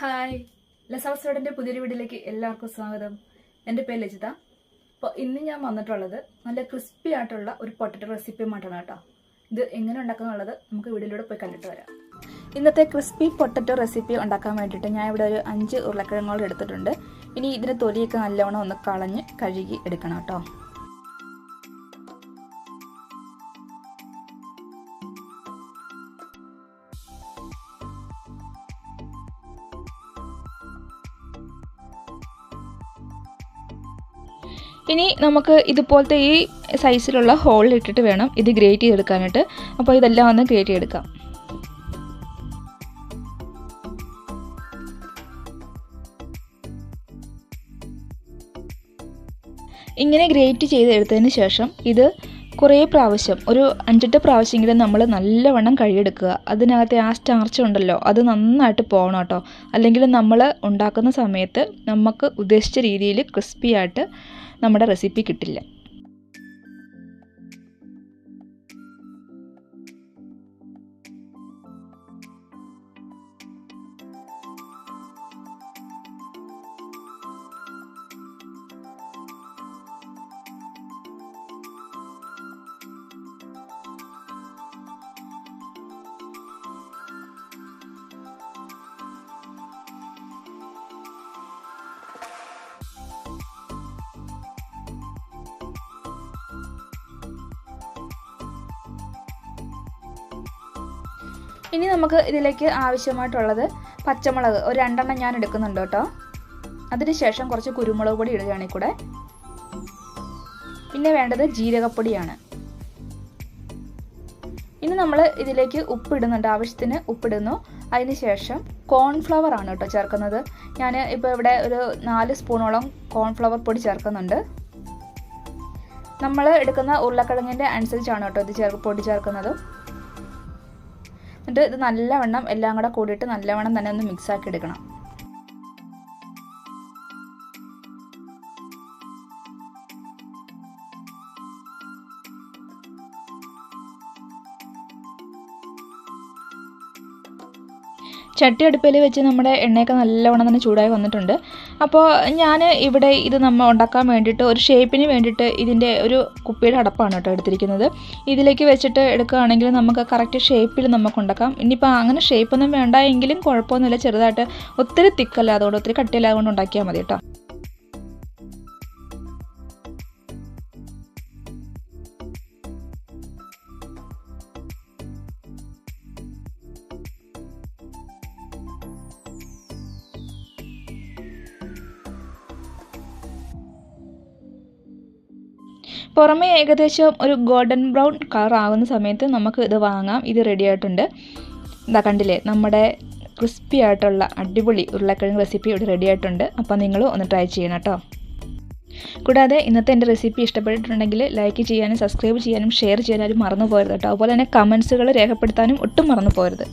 Hi. ലസാസ്റ്റുഡന്റെ പുതിയൊരു വീഡിയോയിലേക്ക് എല്ലാവർക്കും സ്വാഗതം. എന്റെ പേര് ലജിത. അപ്പോൾ ഇന്ന് ഞാൻ വന്നിട്ടുള്ളത് നല്ല ക്രിസ്പി ആയിട്ടുള്ള ഒരു പൊട്ടറ്റോ റെസിപ്പിയുമായിട്ടാണ് കേട്ടോ. ഇത് എങ്ങനെ ഉണ്ടാക്കുന്നുള്ളത് നമുക്ക് വീഡിയോയിലൂടെ പോയി കണ്ടിട്ട് വരാം. ഇന്നത്തെ ക്രിസ്പി പൊട്ടറ്റോ റെസിപ്പി ഉണ്ടാക്കാൻ വേണ്ടിയിട്ട് ഞാൻ ഇവിടെ ഒരു അഞ്ച് ഉരുളക്കിഴങ്ങോളം എടുത്തിട്ടുണ്ട്. ഇനി ഇതിന്റെ തൊലിയൊക്കെ നല്ലവണ്ണം ഒന്ന് കളഞ്ഞ് കഴുകി എടുക്കണം കേട്ടോ. ഇനി നമുക്ക് ഇതുപോലത്തെ ഈ സൈസിലുള്ള ഹോളിൽ ഇട്ടിട്ട് വേണം ഇത് ഗ്രേറ്റ് ചെയ്തെടുക്കാനായിട്ട്. അപ്പോൾ ഇതെല്ലാം ഒന്ന് ഗ്രേറ്റ് ചെയ്തെടുക്കാം. ഇങ്ങനെ ഗ്രേറ്റ് ചെയ്തെടുത്തതിന് ശേഷം ഇത് കുറേ പ്രാവശ്യം ഒരു അഞ്ചെട്ട് പ്രാവശ്യമെങ്കിലും നമ്മൾ നല്ലവണ്ണം കഴിയെടുക്കുക അതിനകത്തെ ആ സ്റ്റാർച്ച് ഉണ്ടല്ലോ അത് നന്നായിട്ട് പോകണം കേട്ടോ. അല്ലെങ്കിൽ നമ്മൾ ഉണ്ടാക്കുന്ന സമയത്ത് നമുക്ക് ഉദ്ദേശിച്ച രീതിയിൽ ക്രിസ്പി ആയിട്ട് നമ്മുടെ റെസിപ്പി കിട്ടില്ല. ഇനി നമുക്ക് ഇതിലേക്ക് ആവശ്യമായിട്ടുള്ളത് പച്ചമുളക്. ഒരു രണ്ടെണ്ണം ഞാൻ എടുക്കുന്നുണ്ട് കേട്ടോ. അതിനുശേഷം കുറച്ച് കുരുമുളക് പൊടി ഇടുകയാണ് കൂടെ. പിന്നെ വേണ്ടത് ജീരകപ്പൊടിയാണ്. ഇനി നമ്മൾ ഇതിലേക്ക് ഉപ്പിടുന്നുണ്ട് ആവശ്യത്തിന് ഉപ്പിടുന്നു അതിനുശേഷം കോൺഫ്ലവർ ആണ് കേട്ടോ ചേർക്കുന്നത്. ഞാൻ ഇപ്പോൾ ഇവിടെ ഒരു നാല് സ്പൂണോളം കോൺഫ്ലവർ പൊടി ചേർക്കുന്നുണ്ട്. നമ്മൾ എടുക്കുന്ന ഉരുളക്കിഴങ്ങിന്റെ അനുസരിച്ചാണ് കേട്ടോ ഇത് ചേർ പൊടി ചേർക്കുന്നത്. എന്നിട്ട് ഇത് നല്ലവണ്ണം എല്ലാം കൂടെ കൂടിയിട്ട് നല്ലവണ്ണം തന്നെ ഒന്ന് മിക്സ് ആക്കി എടുക്കണം. ചട്ടി അടുപ്പിൽ വെച്ച് നമ്മുടെ എണ്ണയൊക്കെ നല്ലവണ്ണം തന്നെ ചൂടായി വന്നിട്ടുണ്ട്. അപ്പോൾ ഞാൻ ഇവിടെ ഇത് നമ്മൾ ഉണ്ടാക്കാൻ വേണ്ടിയിട്ട് ഒരു ഷേപ്പിന് വേണ്ടിയിട്ട് ഇതിന്റെ ഒരു കുപ്പിയുടെ അടപ്പാണ് കേട്ടോ എടുത്തിരിക്കുന്നത്. ഇതിലേക്ക് വെച്ചിട്ട് എടുക്കുകയാണെങ്കിൽ നമുക്ക് കറക്റ്റ് ഷേപ്പിൽ നമുക്ക് ഉണ്ടാക്കാം. ഇനിയിപ്പോൾ അങ്ങനെ ഷേപ്പൊന്നും വേണ്ട എങ്കിലും കുഴപ്പമൊന്നുമില്ല. ചെറുതായിട്ട് ഒത്തിരി തിക്കല്ല അതുകൊണ്ട് ഒത്തിരി കട്ടിയില്ലാതുകൊണ്ട് ഉണ്ടാക്കിയാൽ മതി കേട്ടോ. പുറമേ ഏകദേശം ഒരു ഗോൾഡൻ ബ്രൗൺ കളർ ആകുന്ന സമയത്ത് നമുക്ക് ഇത് വാങ്ങാം. ഇത് റെഡി ആയിട്ടുണ്ട്. ഇതാ കണ്ടില്ലേ നമ്മുടെ ക്രിസ്പി ആയിട്ടുള്ള അടിപൊളി ഉരുളക്കിഴങ്ങ് റെസിപ്പി ഇവിടെ റെഡി ആയിട്ടുണ്ട്. അപ്പോൾ നിങ്ങൾ ഒന്ന് ട്രൈ ചെയ്യണം കേട്ടോ. കൂടാതെ ഇന്നത്തെ എന്റെ റെസിപ്പി ഇഷ്ടപ്പെട്ടിട്ടുണ്ടെങ്കിൽ ലൈക്ക് ചെയ്യാനും സബ്സ്ക്രൈബ് ചെയ്യാനും ഷെയർ ചെയ്യാനും മറന്നു പോകരുത് കേട്ടോ. അതുപോലെ തന്നെ കമൻസുകൾ രേഖപ്പെടുത്താനും ഒട്ടും മറന്നു പോകരുത്.